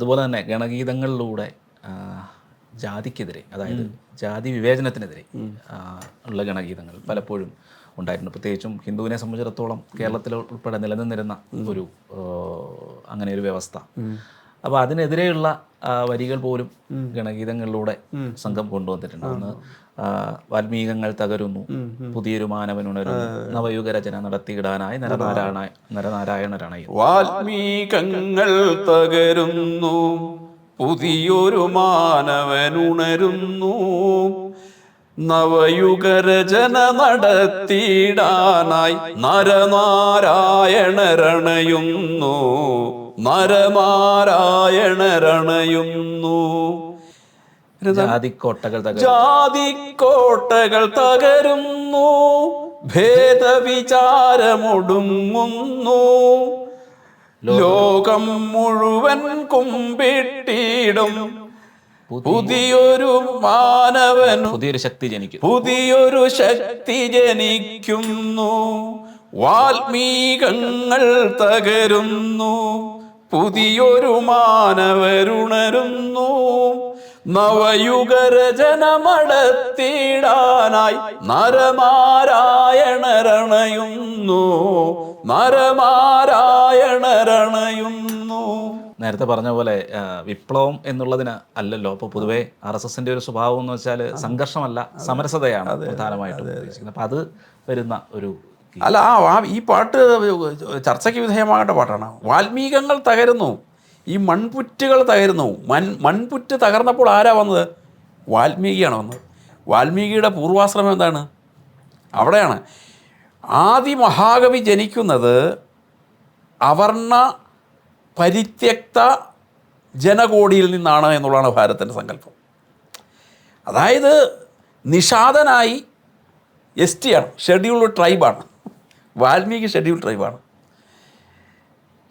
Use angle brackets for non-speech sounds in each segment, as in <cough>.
അതുപോലെ തന്നെ ഗണഗീതങ്ങളിലൂടെ ജാതിക്കെതിരെ അതായത് ജാതി വിവേചനത്തിനെതിരെ ഉള്ള ഗണഗീതങ്ങൾ പലപ്പോഴും ഉണ്ടായിട്ടുണ്ട്. പ്രത്യേകിച്ചും ഹിന്ദുവിനെ സംബന്ധിച്ചിടത്തോളം കേരളത്തിൽ ഉൾപ്പെടെ നിലനിന്നിരുന്ന ഒരു അങ്ങനെ ഒരു വ്യവസ്ഥ. അപ്പോൾ അതിനെതിരെയുള്ള വരികൾ പോലും ഗണഗീതങ്ങളിലൂടെ സംഘം കൊണ്ടുവന്നിട്ടുണ്ട്. അന്ന് വാൽമീകങ്ങൾ തകരുന്നു പുതിയൊരു മാനവൻ ഉണരുന്നു നവയുഗ രചന നടത്തിയിടാനായി നരനാരായണ നരനാരായണരാണ് വാൽമീകങ്ങൾ തകരുന്നു പുതിയൊരു മാനവനുണരുന്നു നവയുഗരചന നടത്തിയിടാനായി നരനാരായണരണയുന്നു നരനാരായണരണയുന്നു ജാതിക്കോട്ടകൾ ജാതിക്കോട്ടകൾ തകരുന്നു. ഭേദവിചാരമൊടുങ്ങുന്നു. ലോകം മുഴുവൻ കുമ്പിട്ടിടും. പുതിയൊരു മാനവൻ പുതിയൊരു ശക്തി ജനിക്കും പുതിയൊരു ശക്തി ജനിക്കുന്നു. വാൽമീകങ്ങൾ തകരുന്നു. പുതിയൊരു മാനവരുണരുന്നു. നവയുഗരജനമടത്തിടാനായി നരമാരായണരണയുന്നു നരനാരായണരണയുന്നു നേരത്തെ പറഞ്ഞ പോലെ വിപ്ലവം എന്നുള്ളതിന് അല്ലല്ലോ. അപ്പോൾ പൊതുവെ ആർ എസ് എസിന്റെ ഒരു സ്വഭാവം എന്ന് വെച്ചാൽ സംഘർഷമല്ല സമരസതയാണ് പ്രധാനമായിട്ടും ഉദ്ദേശിക്കുന്നത്. അപ്പം അത് വരുന്ന ഒരു അല്ല ആ ഈ പാട്ട് ചർച്ചയ്ക്ക് വിധേയമാകേണ്ട പാട്ടാണ്. വാൽമീകങ്ങൾ തകരുന്നു. ഈ മൺപുറ്റുകൾ തകരുന്നു. മൺ മൺപുറ്റ് തകർന്നപ്പോൾ ആരാ വന്നത്? വാൽമീകിയാണ് വന്നത്. വാൽമീകിയുടെ പൂർവാശ്രമം എന്താണ്? അവിടെയാണ്. ആദി മഹാകവി ജനിക്കുന്നത് അവർണ പരിത്യക്ത ജനകോടിയിൽ നിന്നാണ് എന്നുള്ളതാണ് ഭാരതത്തിന്റെ സങ്കല്പം. അതായത് നിഷാദനായി എസ് ടി ആണ് ഷെഡ്യൂൾഡ് ട്രൈബാണ്. വാൽമീകി ഷെഡ്യൂൾഡ് ട്രൈബാണ്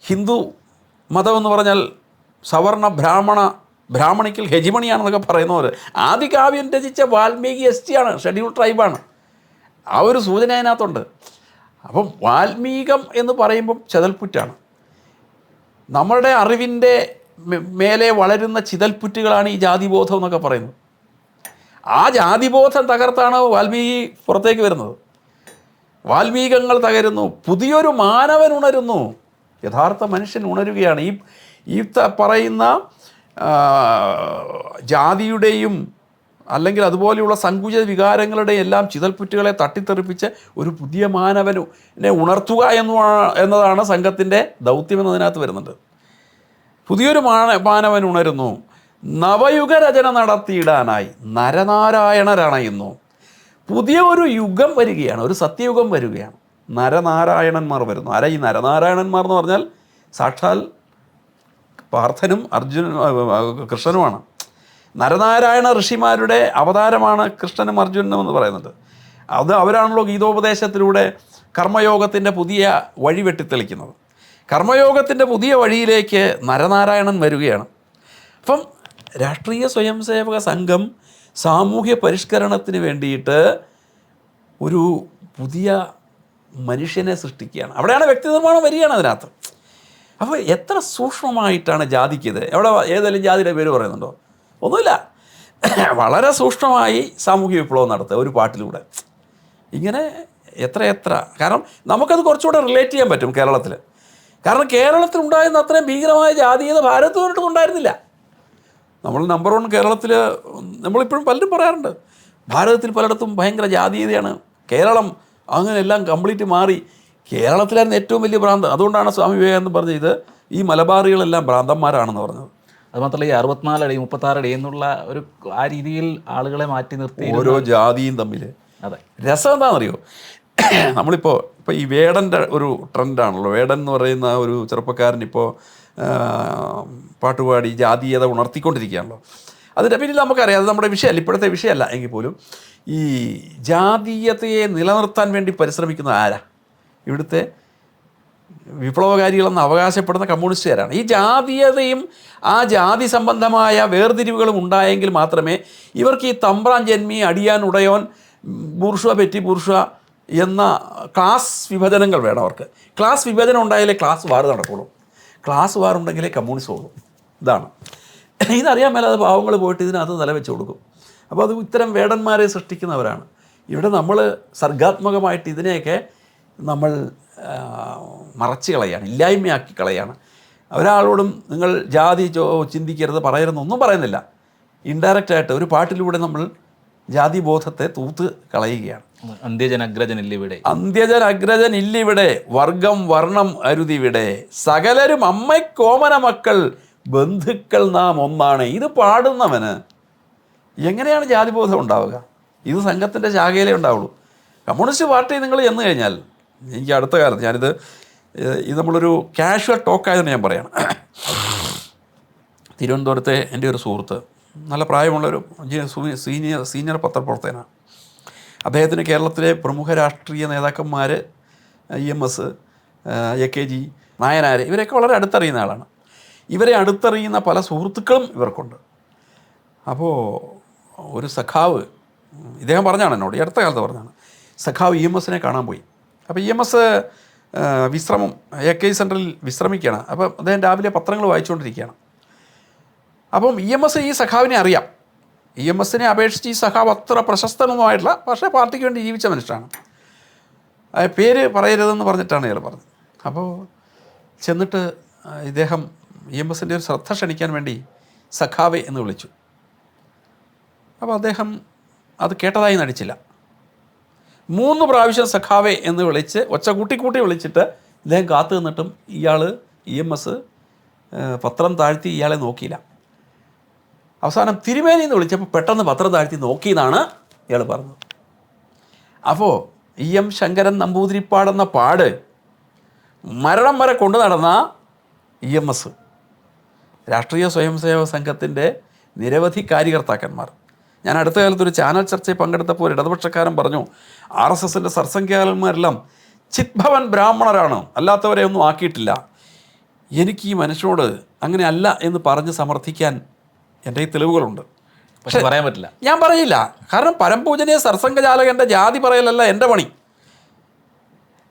ഹിന്ദു മതം എന്ന് പറഞ്ഞാൽ സവർണ ബ്രാഹ്മണ ബ്രാഹ്മണിക്കൽ ഹെജിമണിയാണെന്നൊക്കെ പറയുന്നവർ ആദ്യ കാവ്യം രചിച്ച വാൽമീകി എസ് ടി ഷെഡ്യൂൾ ട്രൈബാണ് ആ ഒരു സൂചന അതിനകത്തുണ്ട്. അപ്പം വാൽമീകം എന്ന് പറയുമ്പം ചെതൽപ്പുറ്റാണ് നമ്മളുടെ അറിവിന്റെ മേലെ വളരുന്ന ചിതൽപ്പുറ്റുകളാണ് ഈ ജാതിബോധം എന്നൊക്കെ പറയുന്നത്. ആ ജാതിബോധം തകർത്താണ് വാൽമീകി പുറത്തേക്ക് വരുന്നത്. വാൽമീകങ്ങൾ തകരുന്നു പുതിയൊരു മാനവൻ ഉണരുന്നു. യഥാർത്ഥ മനുഷ്യൻ ഉണരുകയാണ്. ഈ ഈ പറയുന്ന ജാതിയുടെയും അല്ലെങ്കിൽ അതുപോലെയുള്ള സങ്കുചിത വികാരങ്ങളുടെ എല്ലാം ചിതൽപ്പുറ്റുകളെ തട്ടിത്തെറിപ്പിച്ച് ഒരു പുതിയ മാനവനെ ഉണർത്തുക എന്നു എന്നതാണ് സംഘത്തിന്റെ ദൗത്യം എന്നതിനകത്ത് വരുന്നുണ്ട്. പുതിയൊരു മാന മാനവൻ ഉണരുന്നു. നവയുഗ രചന നടത്തിയിടാനായി നരനാരായണരണയുന്നു പുതിയ ഒരു യുഗം വരികയാണ് ഒരു സത്യയുഗം വരികയാണ്. നരനാരായണന്മാർ വരുന്നു. ആരാ ഈ നരനാരായണന്മാർ എന്ന് പറഞ്ഞാൽ സാക്ഷാൽ പാർത്ഥനും അർജുനനും കൃഷ്ണനുമാണ്. നരനാരായണ ഋഷിമാരുടെ അവതാരമാണ് കൃഷ്ണനും അർജുനനും എന്ന് പറയുന്നത്. അത് അവരാണല്ലോ ഗീതോപദേശത്തിലൂടെ കർമ്മയോഗത്തിന്റെ പുതിയ വഴി വെട്ടിത്തെളിക്കുന്നത്. കർമ്മയോഗത്തിന്റെ പുതിയ വഴിയിലേക്ക് നരനാരായണൻ വരികയാണ്. അപ്പം രാഷ്ട്രീയ സ്വയംസേവക സംഘം സാമൂഹ്യ പരിഷ്കരണത്തിന് വേണ്ടിയിട്ട് ഒരു പുതിയ മനുഷ്യനെ സൃഷ്ടിക്കുകയാണ്. അവിടെയാണ് വ്യക്തി നിർമ്മാണം വരികയാണ് അതിനകത്ത്. അപ്പോൾ എത്ര സൂക്ഷ്മമായിട്ടാണ് ജാതിക്കത്? എവിടെ ഏതെങ്കിലും ജാതിയുടെ പേര് പറയുന്നുണ്ടോ? ഒന്നുമില്ല. വളരെ സൂക്ഷ്മമായി സാമൂഹ്യ വിപ്ലവം നടത്തുക ഒരു പാട്ടിലൂടെ. ഇങ്ങനെ എത്ര എത്ര. കാരണം നമുക്കത് കുറച്ചുകൂടെ റിലേറ്റ് ചെയ്യാൻ പറ്റും കേരളത്തിൽ കാരണം കേരളത്തിൽ ഉണ്ടായിരുന്ന അത്രയും ഭീകരമായ ജാതീയത ഭാരതത്തിനൊട്ടും ഉണ്ടായിരുന്നില്ല. നമ്മൾ നമ്പർ വൺ കേരളത്തിൽ നമ്മളിപ്പോഴും പലരും പറയാറുണ്ട്. ഭാരതത്തിൽ പലയിടത്തും ഭയങ്കര ജാതീയതയാണ്. കേരളം അങ്ങനെയെല്ലാം കംപ്ലീറ്റ് മാറി. കേരളത്തിലായിരുന്നു ഏറ്റവും വലിയ ഭ്രാന്ത്. അതുകൊണ്ടാണ് സ്വാമി വിവേകാനന്ദൻ പറഞ്ഞത് ഇത് ഈ മലബാറികളെല്ലാം ഭ്രാന്തന്മാരാണെന്ന് പറഞ്ഞത്. അതുമാത്രമല്ല ഈ അറുപത്തിനാലടി മുപ്പത്താറടി എന്നുള്ള ഒരു ആ രീതിയിൽ ആളുകളെ മാറ്റി നിർത്തി ഓരോ ജാതിയും തമ്മിൽ അതെ. രസം എന്താണെന്നറിയോ? <clears throat> നമ്മളിപ്പോൾ ഇപ്പോൾ ഈ വേടന്റെ ഒരു ട്രെൻഡാണല്ലോ വേടൻ എന്ന് പറയുന്ന ഒരു ചെറുപ്പക്കാരൻ ഇപ്പോൾ പാട്ടുപാടി ജാതീയത ഉണർത്തിക്കൊണ്ടിരിക്കുകയാണല്ലോ അതിന്റെ പിന്നിൽ നമുക്കറിയാം അത് നമ്മുടെ വിഷയമല്ല ഇപ്പോഴത്തെ വിഷയമല്ല. എങ്കിൽ പോലും ഈ ജാതീയതയെ നിലനിർത്താൻ വേണ്ടി പരിശ്രമിക്കുന്ന ആരാ? ഇവിടുത്തെ വിപ്ലവകാരികളെന്ന് അവകാശപ്പെടുന്ന കമ്മ്യൂണിസ്റ്റുകാരാണ്. ഈ ജാതീയതയും ആ ജാതി സംബന്ധമായ വേർതിരിവുകളും ഉണ്ടായെങ്കിൽ മാത്രമേ ഇവർക്ക് ഈ തമ്പ്രാൻ ജന്മി അടിയാൻ ഉടയോൻ ബൂർഷ പെറ്റി ബൂർഷ എന്ന ക്ലാസ് വിഭജനങ്ങൾ വേണം അവർക്ക്. ക്ലാസ് വിഭജനം ഉണ്ടായാലേ ക്ലാസ് വാർ നടക്കുള്ളൂ. ക്ലാസ് വാർ ഉണ്ടെങ്കിലേ കമ്മ്യൂണിസം ഉള്ളൂ ഇതാണ്. ഇതറിയാൻ മേലാതെ പാവങ്ങൾ പോയിട്ട് ഇതിനകത്ത് നില വെച്ച് കൊടുക്കും. അപ്പോൾ അത് ഇത്തരം വേടന്മാരെ സൃഷ്ടിക്കുന്നവരാണ്. ഇവിടെ നമ്മൾ സർഗാത്മകമായിട്ട് ഇതിനെയൊക്കെ നമ്മൾ മറച്ച് കളയാണ് ഇല്ലായ്മയാക്കി കളയാണ്. ഒരാളോടും നിങ്ങൾ ജാതി ചിന്തിക്കരുത് പറയരുതെന്നൊന്നും പറയുന്നില്ല. ഇൻഡയറക്റ്റായിട്ട് ഒരു പാട്ടിലൂടെ നമ്മൾ ജാതി ബോധത്തെ തൂത്ത് കളയുകയാണ്. അന്ത്യജൻ അഗ്രജനില്ല ഇവിടെ അന്ത്യജൻ അഗ്രജൻ ഇല്ലിവിടെ വർഗം വർണം അരുതിവിടെ. സകലരും അമ്മയ്ക്കോമന മക്കൾ ബന്ധുക്കൾ നാം ഒന്നാണ്. ഇത് പാടുന്നവന് എങ്ങനെയാണ് ജാതിബോധം ഉണ്ടാവുക? ഇത് സംഘത്തിന്റെ ശാഖയിലേ ഉണ്ടാവുള്ളൂ. കമ്മ്യൂണിസ്റ്റ് പാർട്ടി നിങ്ങൾ എന്ന് കഴിഞ്ഞാൽ എനിക്ക് അടുത്ത കാലത്ത് ഞാനിത് ഇത് നമ്മളൊരു കാഷ്വൽ ടോക്കായതെന്ന് ഞാൻ പറയണം. തിരുവനന്തപുരത്തെ എന്റെ ഒരു സുഹൃത്ത് നല്ല പ്രായമുള്ളൊരു സീനിയർ സീനിയർ പത്രപ്രവർത്തകനാണ്. അദ്ദേഹത്തിന് കേരളത്തിലെ പ്രമുഖ രാഷ്ട്രീയ നേതാക്കന്മാർ E M S A K G Nayanar ഇവരെയൊക്കെ വളരെ അടുത്തറിയുന്ന ആളാണ്. ഇവരെ അടുത്തറിയുന്ന പല സുഹൃത്തുക്കളും ഇവർക്കുണ്ട്. അപ്പോൾ ഒരു സഖാവ് ഇദ്ദേഹം പറഞ്ഞാണ് എന്നോട് ഈ അടുത്ത കാലത്ത് പറഞ്ഞാണ് സഖാവ് ഇ എം എസിനെ കാണാൻ പോയി. അപ്പോൾ ഇ എം എസ് വിശ്രമം എ കെ സെന്ററിൽ വിശ്രമിക്കുകയാണ്. അപ്പോൾ അദ്ദേഹം രാവിലെ പത്രങ്ങൾ വായിച്ചുകൊണ്ടിരിക്കുകയാണ്. അപ്പം ഇ എം എസ് ഈ സഖാവിനെ അറിയാം. ഇ എം എസിനെ അപേക്ഷിച്ച് ഈ സഖാവ് അത്ര പ്രശസ്തനൊന്നുമായിട്ടില്ല പക്ഷേ പാർട്ടിക്ക് വേണ്ടി ജീവിച്ച മനുഷ്യനാണ്. പേര് പറയരുതെന്ന് പറഞ്ഞിട്ടാണ് ഇയാൾ പറഞ്ഞത്. അപ്പോൾ ചെന്നിട്ട് ഇദ്ദേഹം ഇ എം എസിന്റെ ഒരു ശ്രദ്ധ ക്ഷണിക്കാൻ വേണ്ടി സഖാവെ എന്ന് വിളിച്ചു. അപ്പോൾ അദ്ദേഹം അത് കേട്ടതായി നടിച്ചില്ല. മൂന്ന് പ്രാവശ്യം സഖാവെ എന്ന് വിളിച്ച് ഒച്ച കൂട്ടി കൂട്ടി വിളിച്ചിട്ട് ഇദ്ദേഹം കാത്തു നിന്നിട്ടും ഇയാൾ ഇ എം എസ് പത്രം താഴ്ത്തി ഇയാളെ നോക്കിയില്ല. അവസാനം തിരുമേനി എന്ന് വിളിച്ചപ്പോൾ പെട്ടെന്ന് പത്രം താഴ്ത്തി നോക്കിയെന്നാണ് ഇയാൾ പറഞ്ഞത്. അപ്പോൾ ഇ എം ശങ്കരൻ നമ്പൂതിരിപ്പാടെന്ന പാട് മരണം വരെ കൊണ്ടു നടന്ന ഇ എം എസ് രാഷ്ട്രീയ സ്വയംസേവക സംഘത്തിന്റെ നിരവധി കാര്യകർത്താക്കന്മാർ. ഞാൻ അടുത്ത കാലത്ത് ഒരു ചാനൽ ചർച്ചയിൽ പങ്കെടുത്തപ്പോൾ ഒരു ഇടതുപക്ഷക്കാരൻ പറഞ്ഞു ആർ എസ് എസിന്റെ സർസംഖ്യാകന്മാരെല്ലാം ചിത്ഭവൻ ബ്രാഹ്മണരാണ് അല്ലാത്തവരെ ഒന്നും ആക്കിയിട്ടില്ല. എനിക്ക് ഈ മനുഷ്യനോട് അങ്ങനെ അല്ല എന്ന് പറഞ്ഞ് സമർത്ഥിക്കാൻ എന്റെ ഈ തെളിവുകളുണ്ട്. പക്ഷെ പറയാൻ പറ്റില്ല. ഞാൻ പറയില്ല. കാരണം പരംപൂജനീയ സർസംഘചാലകന്റെ ജാതി പറയലല്ല എന്റെ പണി.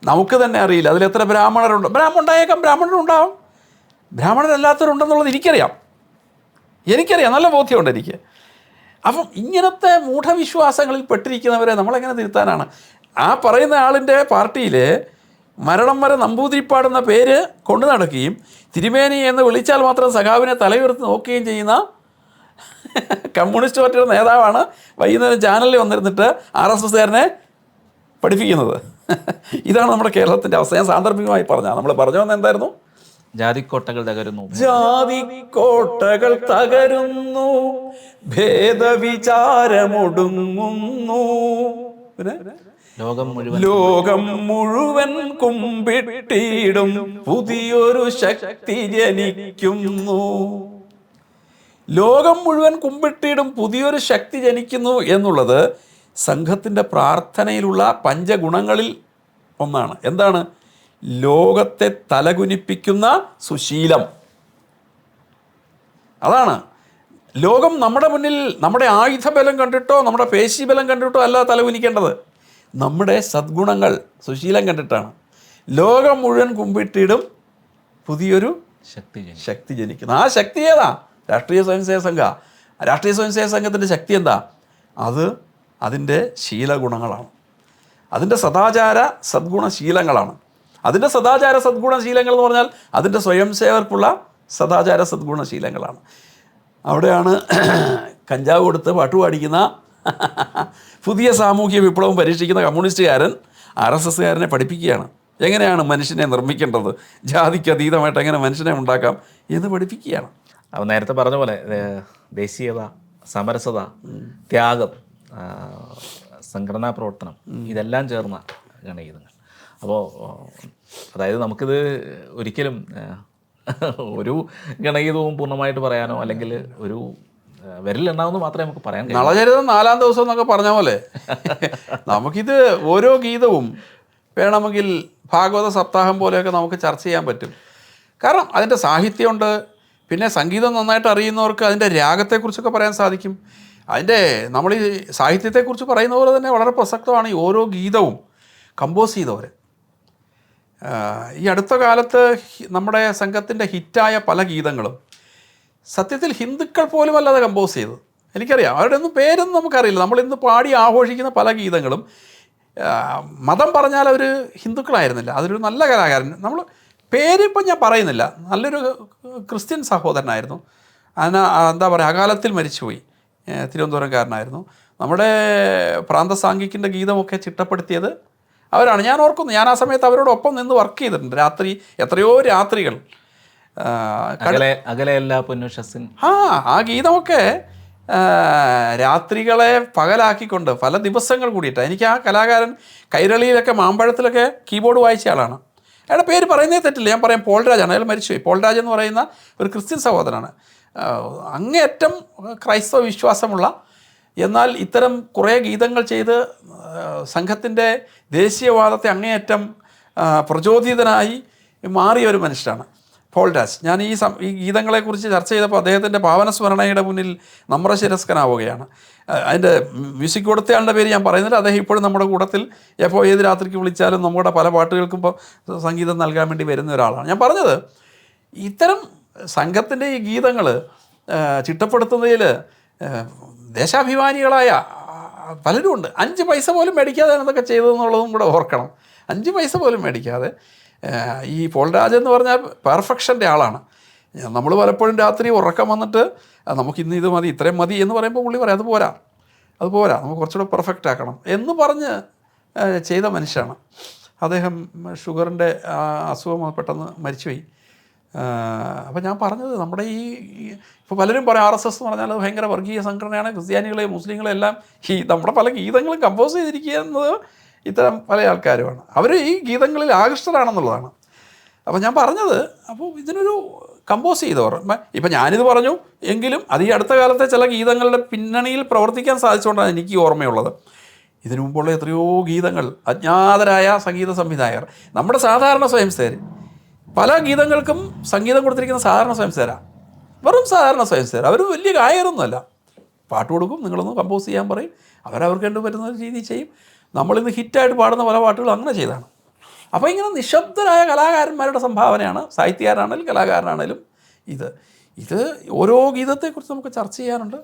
നമുക്ക് തന്നെ അറിയില്ല. അതിൽ എത്ര ബ്രാഹ്മണരുണ്ട്. ബ്രാഹ്മണ ഉണ്ടായേക്കാം ബ്രാഹ്മണരുണ്ടാവും. ബ്രാഹ്മണരല്ലാത്തവരുണ്ടെന്നുള്ളത് എനിക്കറിയാം. എനിക്കറിയാം. നല്ല ബോധ്യമുണ്ട് എനിക്ക്. അപ്പം ഇങ്ങനത്തെ മൂഢവിശ്വാസങ്ങളിൽ പെട്ടിരിക്കുന്നവരെ നമ്മളെങ്ങനെ തിരുത്താനാണ്? ആ പറയുന്ന ആളിന്റെ പാർട്ടിയിൽ മരണം വരെ നമ്പൂതിരിപ്പാടെന്ന പേര് കൊണ്ടു നടക്കുകയും തിരുമേനി എന്ന് വിളിച്ചാൽ മാത്രം സഖാവിനെ തലയുയർത്തി നോക്കുകയും ചെയ്യുന്ന കമ്മ്യൂണിസ്റ്റ് പാർട്ടിയുടെ നേതാവാണ് വൈകുന്നേരം ചാനലിൽ വന്നിരുന്നിട്ട് ആർ എസ് എസ്കാരനെ പഠിപ്പിക്കുന്നത്. ഇതാണ് നമ്മുടെ കേരളത്തിന്റെ അവസ്ഥ. ഞാൻ സാന്ദർഭികമായി പറഞ്ഞാൽ നമ്മൾ പറഞ്ഞു വന്ന എന്തായിരുന്നു? ജാതിക്കോട്ടകൾ തകരുന്നു. ജാതിക്കോട്ടകൾ തകരുന്നു. ഭേദവിചാരമൊടുങ്ങുന്നു. പിന്നെ? ലോകം മുഴുവൻ ലോകം മുഴുവൻ കുമ്പിട്ടിടും. പുതിയൊരു ശക്തി ജനിക്കുന്നു. ലോകം മുഴുവൻ കുമ്പിട്ടിടും പുതിയൊരു ശക്തി ജനിക്കുന്നു എന്നുള്ളത് സംഘത്തിന്റെ പ്രാർത്ഥനയിലുള്ള പഞ്ചഗുണങ്ങളിൽ ഒന്നാണ്. എന്താണ്? ലോകത്തെ തലകുനിപ്പിക്കുന്ന സുശീലം. അതാണ്. ലോകം നമ്മുടെ മുന്നിൽ നമ്മുടെ ആയുധബലം കണ്ടിട്ടോ നമ്മുടെ പേശിബലം കണ്ടിട്ടോ അല്ല തലകുനിക്കേണ്ടത്. നമ്മുടെ സദ്ഗുണങ്ങൾ സുശീലം കണ്ടിട്ടാണ്. ലോകം മുഴുവൻ കുമ്പിട്ടിടും പുതിയൊരു ശക്തി ശക്തി ജനിക്കുന്നു. ആ ശക്തി ഏതാ? രാഷ്ട്രീയ സ്വയംസേവക സംഘ. രാഷ്ട്രീയ സ്വയംസേവക സംഘത്തിന്റെ ശക്തി എന്താ? അത് അതിന്റെ ശീലഗുണങ്ങളാണ്. അതിന്റെ സദാചാര സദ്ഗുണശീലങ്ങളാണ്. അതിന്റെ സദാചാര സദ്ഗുണശീലങ്ങൾ എന്ന് പറഞ്ഞാൽ അതിന്റെ സ്വയംസേവർക്കുള്ള സദാചാര സദ്ഗുണശീലങ്ങളാണ്. അവിടെയാണ് കഞ്ചാവ് കൊടുത്ത് പാട്ടുപാടിക്കുന്ന പുതിയ സാമൂഹ്യ വിപ്ലവം പരീക്ഷിക്കുന്ന കമ്മ്യൂണിസ്റ്റുകാരൻ ആർ എസ് എസ്സുകാരനെ പഠിപ്പിക്കുകയാണ്. എങ്ങനെയാണ് മനുഷ്യനെ നിർമ്മിക്കേണ്ടത്? ജാതിക്ക് അതീതമായിട്ട് എങ്ങനെ മനുഷ്യനെ ഉണ്ടാക്കാം എന്ന് പഠിപ്പിക്കുകയാണ്. അപ്പോൾ നേരത്തെ പറഞ്ഞ പോലെ ദേശീയത സമരസത ത്യാഗം സംഘടനാ പ്രവർത്തനം ഇതെല്ലാം ചേർന്ന ഗണഗീതങ്ങൾ. അപ്പോൾ അതായത് നമുക്കിത് ഒരിക്കലും ഒരു ഗണഗീതവും പൂർണമായിട്ട് പറയാനോ അല്ലെങ്കിൽ ഒരു വിരലുണ്ടാവുമെന്ന് മാത്രമേ നമുക്ക് പറയാൻ നളചരിതം നാലാം ദിവസം എന്നൊക്കെ പറഞ്ഞ പോലെ നമുക്കിത് ഓരോ ഗീതവും വേണമെങ്കിൽ ഭാഗവത സപ്താഹം പോലെയൊക്കെ നമുക്ക് ചർച്ച ചെയ്യാൻ പറ്റും. കാരണം അതിന്റെ സാഹിത്യമുണ്ട് പിന്നെ സംഗീതം നന്നായിട്ട് അറിയുന്നവർക്ക് അതിന്റെ രാഗത്തെക്കുറിച്ചൊക്കെ പറയാൻ സാധിക്കും. അതിന്റെ നമ്മൾ ഈ സാഹിത്യത്തെക്കുറിച്ച് പറയുന്ന പോലെ തന്നെ വളരെ പ്രസക്തമാണ് ഈ ഓരോ ഗീതവും. കമ്പോസ് ചെയ്തവർ. ഈ അടുത്ത കാലത്ത് നമ്മുടെ സംഘത്തിന്റെ ഹിറ്റായ പല ഗീതങ്ങളും. സത്യത്തിൽ ഹിന്ദുക്കൾ പോലും അല്ലാതെ കമ്പോസ് ചെയ്തത്. എനിക്കറിയാം. അവരുടെ ഒന്നും പേരൊന്നും നമുക്കറിയില്ല. നമ്മളിന്ന് പാടി ആഘോഷിക്കുന്ന പല ഗീതങ്ങളും മതം പറഞ്ഞാൽ അവർ ഹിന്ദുക്കളായിരുന്നില്ല. അതൊരു നല്ല കലാകാരൻ. നമ്മൾ പേരിപ്പം ഞാൻ പറയുന്നില്ല. നല്ലൊരു ക്രിസ്ത്യൻ സഹോദരനായിരുന്നു. അതിന് എന്താ പറയുക അകാലത്തിൽ മരിച്ചുപോയി. തിരുവനന്തപുരംകാരനായിരുന്നു. നമ്മുടെ പ്രാന്തസാംഗിക്കിന്റെ ഗീതമൊക്കെ ചിട്ടപ്പെടുത്തിയത് അവരാണ്. ഞാൻ ഓർക്കുന്നു ഞാൻ ആ സമയത്ത് അവരോടൊപ്പം നിന്ന് വർക്ക് ചെയ്തിട്ടുണ്ട്. രാത്രി എത്രയോ രാത്രികൾ. ആ, ആ ഗീതമൊക്കെ രാത്രികളെ പകലാക്കിക്കൊണ്ട് പല ദിവസങ്ങൾ കൂടിയിട്ട്. എനിക്ക് ആ കലാകാരൻ കൈരളിയിലൊക്കെ മാമ്പഴത്തിലൊക്കെ കീബോർഡ് വായിച്ച ആളാണ്. അയാളുടെ പേര് പറയുന്നേ തെറ്റില്ല. ഞാൻ പറയാം പോൾരാജാണ് അയാൾ മരിച്ചുപോയി. പോൾരാജ് എന്ന് പറയുന്ന ഒരു ക്രിസ്ത്യൻ സഹോദരനാണ്. അങ്ങേയറ്റം ക്രൈസ്തവ വിശ്വാസമുള്ള എന്നാൽ ഇത്തരം കുറേ ഗീതങ്ങൾ ചെയ്ത് സംഘത്തിന്റെ ദേശീയവാദത്തെ അങ്ങേയറ്റം പ്രചോദിതനായി മാറിയ ഒരു മനുഷ്യനാണ്. പോൾരാജ് ഞാൻ ഈ സം ഈ ഗീതങ്ങളെക്കുറിച്ച് ചർച്ച ചെയ്തപ്പോൾ അദ്ദേഹത്തിന്റെ പാവനസ്മരണയുടെ മുന്നിൽ നമ്രശിരസ്കനാവുകയാണ് ശിരസ്കനാവുകയാണ്. അതിന്റെ മ്യൂസിക് കൊടുത്തയാളുടെ പേര് ഞാൻ പറയുന്നില്ല. അദ്ദേഹം ഇപ്പോഴും നമ്മുടെ കൂടത്തിൽ എപ്പോൾ ഏത് രാത്രിക്ക് വിളിച്ചാലും നമ്മുടെ പല പാട്ടുകൾക്കും ഇപ്പോൾ സംഗീതം നൽകാൻ വേണ്ടി വരുന്ന ഒരാളാണ്. ഞാൻ പറഞ്ഞത് ഇത്തരം സംഘത്തിന്റെ ഈ ഗീതങ്ങൾ ചിട്ടപ്പെടുത്തുന്നതിൽ ദേശാഭിമാനികളായ പലരുമുണ്ട്. അഞ്ച് പൈസ പോലും മേടിക്കാതെ അതൊക്കെ ചെയ്തതെന്നുള്ളതും കൂടെ ഓർക്കണം. അഞ്ച് പൈസ പോലും മേടിക്കാതെ ഈ പോൾരാജ് എന്ന് പറഞ്ഞാൽ പെർഫെക്ഷന്റെ ആളാണ്. നമ്മൾ പലപ്പോഴും രാത്രി ഉറക്കം വന്നിട്ട് നമുക്ക് ഇന്ന് ഇത് മതി ഇത്രയും മതി എന്ന് പറയുമ്പോൾ പുള്ളി പറയാം അത് പോരാ അത് പോരാ നമുക്ക് കുറച്ചുകൂടെ പെർഫെക്റ്റ് ആക്കണം എന്ന് പറഞ്ഞ് ചെയ്ത മനുഷ്യനാണ്. അദ്ദേഹം ഷുഗറിന്റെ അസുഖം പെട്ടെന്ന് മരിച്ചുപോയി. അപ്പോൾ ഞാൻ പറഞ്ഞത് നമ്മുടെ ഈ ഇപ്പോൾ പലരും പറയും ആർ എസ് എസ് എന്ന് പറഞ്ഞാൽ അത് ഭയങ്കര വർഗീയ സംഘടനയാണ് ക്രിസ്ത്യാനികളെ മുസ്ലിങ്ങളെ എല്ലാം ഈ നമ്മുടെ പല ഗീതങ്ങളും കമ്പോസ് ചെയ്തിരിക്കുക എന്നത് ഇത്തരം പല ആൾക്കാരുമാണ്. അവർ ഈ ഗീതങ്ങളിൽ ആകൃഷ്ടരാണെന്നുള്ളതാണ്. അപ്പോൾ ഞാൻ പറഞ്ഞത് അപ്പോൾ ഇതിനൊരു കമ്പോസ് ചെയ്തവർ. ഇപ്പം ഞാനിത് പറഞ്ഞു എങ്കിലും അത് ഈ അടുത്ത കാലത്തെ ചില ഗീതങ്ങളുടെ പിന്നണിയിൽ പ്രവർത്തിക്കാൻ സാധിച്ചുകൊണ്ടാണ് എനിക്ക് ഓർമ്മയുള്ളത്. ഇതിനു മുമ്പുള്ള എത്രയോ ഗീതങ്ങൾ അജ്ഞാതരായ സംഗീത സംവിധായകർ നമ്മുടെ സാധാരണ സ്വയംസേവർ പല ഗീതങ്ങൾക്കും സംഗീതം കൊടുത്തിരിക്കുന്ന സാധാരണ സ്വയംസേവരാണ് വെറും സാധാരണ സ്വയംസേവർ അവർ വലിയ ഗായകരൊന്നുമല്ല. പാട്ട് കൊടുക്കും നിങ്ങളൊന്ന് കമ്പോസ് ചെയ്യാൻ പറയും. അവരവർക്ക് കണ്ടു പറ്റുന്ന രീതി ചെയ്യും. നമ്മളിന്ന് ഹിറ്റായിട്ട് പാടുന്ന പല പാട്ടുകളും അങ്ങനെ ചെയ്താണ് അപ്പോൾ ഇങ്ങനെ നിശബ്ദരായ കലാകാരന്മാരുടെ സംഭാവനയാണ് സാഹിത്യകാരനാണെങ്കിലും കലാകാരനാണെങ്കിലും ഇത്. ഇത് ഓരോ ഗീതത്തെക്കുറിച്ച് നമുക്ക് ചർച്ച ചെയ്യാനുണ്ട്.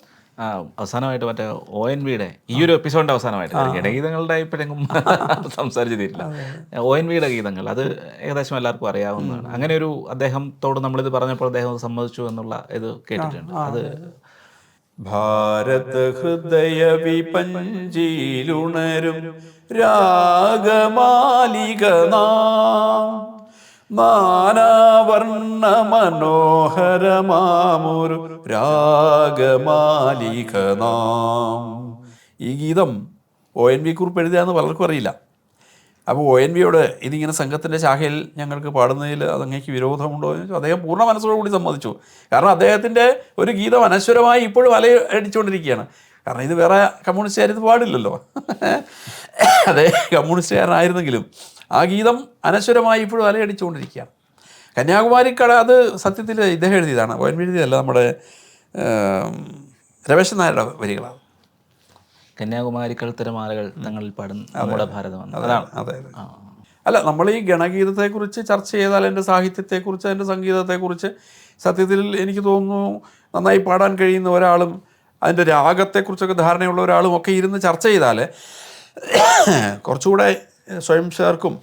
അവസാനമായിട്ട് മറ്റേ ഒ എൻ വിയുടെ ഈ ഒരു എപ്പിസോഡിന്റെ അവസാനമായിട്ട് ഗീതങ്ങളുടെ ഇപ്പോഴെങ്കിലും <laughs> സംസാരിച്ചു തീരില്ല. ഒ എൻ വിയുടെ ഗീതങ്ങൾ അത് ഏകദേശം എല്ലാവർക്കും അറിയാവുന്നതാണ്. അങ്ങനെ ഒരു അദ്ദേഹത്തോട് നമ്മളിത് പറഞ്ഞപ്പോൾ അദ്ദേഹം സമ്മതിച്ചു എന്നുള്ള ഇത് കേട്ടിട്ടുണ്ട്. അത്. ഭാരത ഹൃദയ വിപഞ്ചിയിലുണരും രാഗമാലിക നാനാവർണ മനോഹരമാമൊരു രാഗമാലിക നാം ഈ ഗീതം ഒ എൻ വി കുറിപ്പ് എഴുതിയാന്ന് പലർക്കും അറിയില്ല. അപ്പോൾ ഒ എൻ വിയോട് ഇതിങ്ങനെ സംഘത്തിന്റെ ശാഖയിൽ ഞങ്ങൾക്ക് പാടുന്നതിൽ അതങ്ങേക്ക് വിരോധമുണ്ടോ എന്ന് ചോദിച്ചു. അദ്ദേഹം പൂർണ മനസ്സോടുകൂടി സമ്മതിച്ചു. കാരണം അദ്ദേഹത്തിന്റെ ഒരു ഗീതം അനശ്വരമായി ഇപ്പോഴും അലയടിച്ചുകൊണ്ടിരിക്കുകയാണ് കാരണം ഇത് വേറെ കമ്മ്യൂണിസ്റ്റുകാരിത് പാടില്ലല്ലോ. അതേ കമ്മ്യൂണിസ്റ്റുകാരനായിരുന്നെങ്കിലും ആ ഗീതം അനശ്വരമായി ഇപ്പോഴും അലയടിച്ചുകൊണ്ടിരിക്കുകയാണ് കന്യാകുമാരി കട അത് സത്യത്തിൽ ഇദ്ദേഹം എഴുതിയതാണ്. എഴുതിയതല്ല നമ്മുടെ രമേശൻ നായരുടെ വരികളാണ്. കന്യാകുമാരികൾ തിരമാലകൾ തങ്ങളിൽ പാടും നമ്മുടെ ഭാരതം അതാണ്. അതെ അതെ. അല്ല നമ്മൾ ഈ ഗണഗീതത്തെക്കുറിച്ച് ചർച്ച ചെയ്താൽ എന്റെ സാഹിത്യത്തെക്കുറിച്ച് എന്റെ സംഗീതത്തെക്കുറിച്ച് സത്യത്തിൽ എനിക്ക് തോന്നുന്നു നന്നായി പാടാൻ കഴിയുന്ന ഒരാളും അതിന്റെ രാഗത്തെക്കുറിച്ചൊക്കെ ധാരണയുള്ള ഒരാളും ഒക്കെ ഇരുന്ന് ചർച്ച ചെയ്താൽ കുറച്ചുകൂടെ സ്വയം ചേർക്കും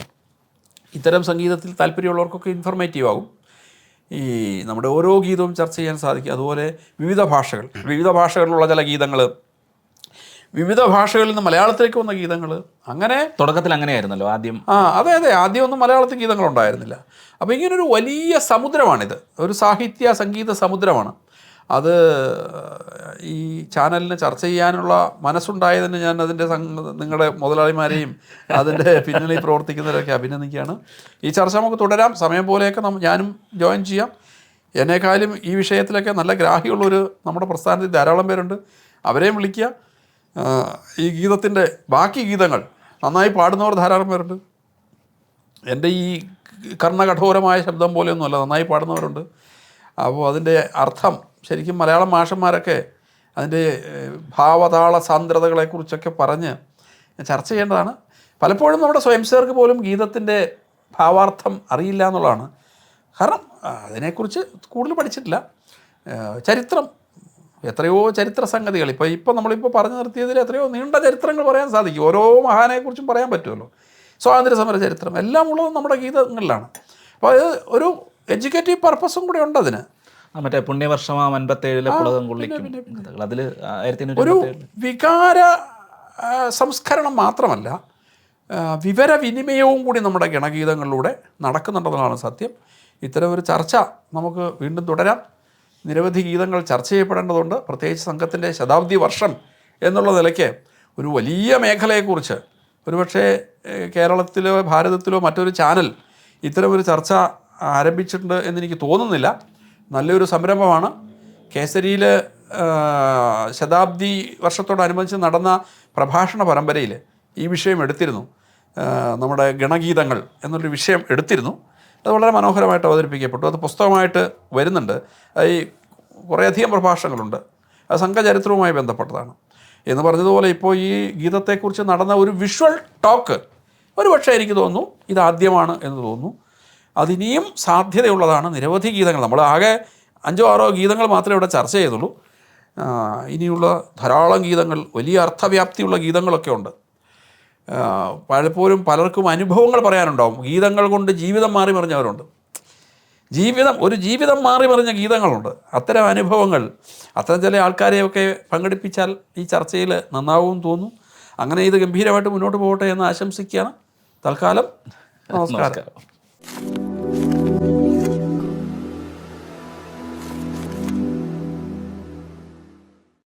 ഇത്തരം സംഗീതത്തിൽ താല്പര്യമുള്ളവർക്കൊക്കെ ഇൻഫർമേറ്റീവ് ആകും. ഈ നമ്മുടെ ഓരോ ഗീതവും ചർച്ച ചെയ്യാൻ സാധിക്കും. അതുപോലെ വിവിധ ഭാഷകൾ വിവിധ ഭാഷകളിലുള്ള ചില ഗീതങ്ങൾ വിവിധ ഭാഷകളിൽ നിന്ന് മലയാളത്തിലേക്ക് വന്ന ഗീതങ്ങൾ അങ്ങനെ തുടക്കത്തിൽ അങ്ങനെയായിരുന്നല്ലോ ആദ്യം. ആ അതെ അതെ. ആദ്യം ഒന്നും മലയാളത്തിൽ ഗീതങ്ങൾ ഉണ്ടായിരുന്നില്ല. അപ്പോൾ ഇങ്ങനൊരു വലിയ സമുദ്രമാണിത്. ഒരു സാഹിത്യ സംഗീത സമുദ്രമാണ്. അത് ഈ ചാനലിന് ചർച്ച ചെയ്യാനുള്ള മനസ്സുണ്ടായതിന് ഞാൻ അതിന്റെ നിങ്ങളുടെ മുതലാളിമാരെയും അതിന്റെ <laughs> പിന്നിൽ പ്രവർത്തിക്കുന്നവരൊക്കെ അഭിനന്ദിക്കുകയാണ്. ഈ ചർച്ച നമുക്ക് തുടരാം. സമയം പോലെയൊക്കെ ഞാനും ജോയിൻ ചെയ്യാം. എന്നെക്കാളും ഈ വിഷയത്തിലൊക്കെ നല്ല ഗ്രാഹ്യമുള്ളൊരു നമ്മുടെ പ്രസ്ഥാനത്തിൽ ധാരാളം പേരുണ്ട്. അവരെയും വിളിക്കുക. ഈ ഗീതത്തിന്റെ ബാക്കി ഗീതങ്ങൾ നന്നായി പാടുന്നവർ ധാരാളം പേരുണ്ട്. എന്റെ ഈ കർണകഠോരമായ ശബ്ദം പോലെയൊന്നുമല്ല നന്നായി പാടുന്നവരുണ്ട്. അപ്പോൾ അതിന്റെ അർത്ഥം ശരിക്കും മലയാളം മാഷന്മാരൊക്കെ അതിന്റെ ഭാവതാള സാന്ദ്രതകളെക്കുറിച്ചൊക്കെ പറഞ്ഞ് ചർച്ച ചെയ്യേണ്ടതാണ്. പലപ്പോഴും നമ്മുടെ സ്വയംസേവർക്ക് പോലും ഗീതത്തിന്റെ ഭാവാർത്ഥം അറിയില്ല എന്നുള്ളതാണ്. കാരണം അതിനെക്കുറിച്ച് കൂടുതൽ പഠിച്ചിട്ടില്ല. ചരിത്രം എത്രയോ ചരിത്ര സംഗതികൾ. ഇപ്പോൾ ഇപ്പോൾ നമ്മളിപ്പോൾ പറഞ്ഞു നിർത്തിയതിൽ എത്രയോ നീണ്ട ചരിത്രങ്ങൾ പറയാൻ സാധിക്കും. ഓരോ മഹാനെക്കുറിച്ചും പറയാൻ പറ്റുമല്ലോ. സ്വാതന്ത്ര്യ സമര ചരിത്രം എല്ലാം ഉള്ളത് നമ്മുടെ ഗീതങ്ങളിലാണ്. അപ്പോൾ അത് ഒരു എഡ്യൂക്കേറ്റീവ് പർപ്പസും കൂടെ ഉണ്ട് അതിന്. മറ്റേ പുണ്യവർഷമാം അൻപത്തേഴിലെ പുളകം കൊള്ളിക്കും. അതിൽ ഒരു വികാര സംസ്കരണം മാത്രമല്ല വിവര വിവരവിനിമയവും കൂടി നമ്മുടെ ഗണഗീതങ്ങളിലൂടെ നടക്കുന്നുണ്ടെന്നുള്ളതാണ് സത്യം. ഇത്തരം ഒരു ചർച്ച നമുക്ക് വീണ്ടും തുടരാം. നിരവധി ഗീതങ്ങൾ ചർച്ച ചെയ്യപ്പെടേണ്ടതുണ്ട്. പ്രത്യേകിച്ച് സംഘത്തിന്റെ ശതാബ്ദി വർഷം എന്നുള്ള നിലയ്ക്ക് ഒരു വലിയ മേഖലയെക്കുറിച്ച്. ഒരുപക്ഷേ കേരളത്തിലോ ഭാരതത്തിലോ മറ്റൊരു ചാനൽ ഇത്തരമൊരു ചർച്ച ആരംഭിച്ചിട്ടുണ്ട് എന്നെനിക്ക് തോന്നുന്നില്ല. നല്ലൊരു സംരംഭമാണ്. കേസരിയിൽ ശതാബ്ദി വർഷത്തോടനുബന്ധിച്ച് നടന്ന പ്രഭാഷണ പരമ്പരയിൽ ഈ വിഷയം എടുത്തിരുന്നു. നമ്മുടെ ഗണഗീതങ്ങൾ എന്നൊരു വിഷയം എടുത്തിരുന്നു. അത് വളരെ മനോഹരമായിട്ട് അവതരിപ്പിക്കപ്പെട്ടു. അത് പുസ്തകമായിട്ട് വരുന്നുണ്ട്. ഈ കുറേയധികം പ്രഭാഷണങ്ങളുണ്ട് അത് സംഘചരിത്രവുമായി ബന്ധപ്പെട്ടതാണ്. എന്ന് പറഞ്ഞതുപോലെ ഇപ്പോൾ ഈ ഗീതത്തെക്കുറിച്ച് നടന്ന ഒരു വിഷ്വൽ ടോക്ക് ഒരു പക്ഷേ എനിക്ക് തോന്നുന്നു ഇതാദ്യമാണ് എന്ന് തോന്നുന്നു. അതിനിയും സാധ്യതയുള്ളതാണ് നിരവധി ഗീതങ്ങൾ. നമ്മൾ ആകെ അഞ്ചോ ആറോ ഗീതങ്ങൾ മാത്രമേ ഇവിടെ ചർച്ച ചെയ്തുള്ളൂ. ഇനിയുള്ള ധാരാളം ഗീതങ്ങൾ വലിയ അർത്ഥവ്യാപ്തിയുള്ള ഗീതങ്ങളൊക്കെ ഉണ്ട്. പലപ്പോഴും പലർക്കും അനുഭവങ്ങൾ പറയാനുണ്ടാവും. ഗീതങ്ങൾ കൊണ്ട് ജീവിതം മാറി മറിഞ്ഞവരുണ്ട്. ജീവിതം ഒരു ജീവിതം മാറി മറിഞ്ഞ ഗീതങ്ങളുണ്ട്. അത്തരം അനുഭവങ്ങൾ അത്തരം ചില ആൾക്കാരെയൊക്കെ പങ്കെടുപ്പിച്ചാൽ ഈ ചർച്ചയിൽ നന്നാവും തോന്നുന്നു. അങ്ങനെ ഇത് ഗംഭീരമായിട്ട് മുന്നോട്ട് പോകട്ടെ എന്ന് ആശംസിക്കുകയാണ്. തൽക്കാലം നമസ്കാരം.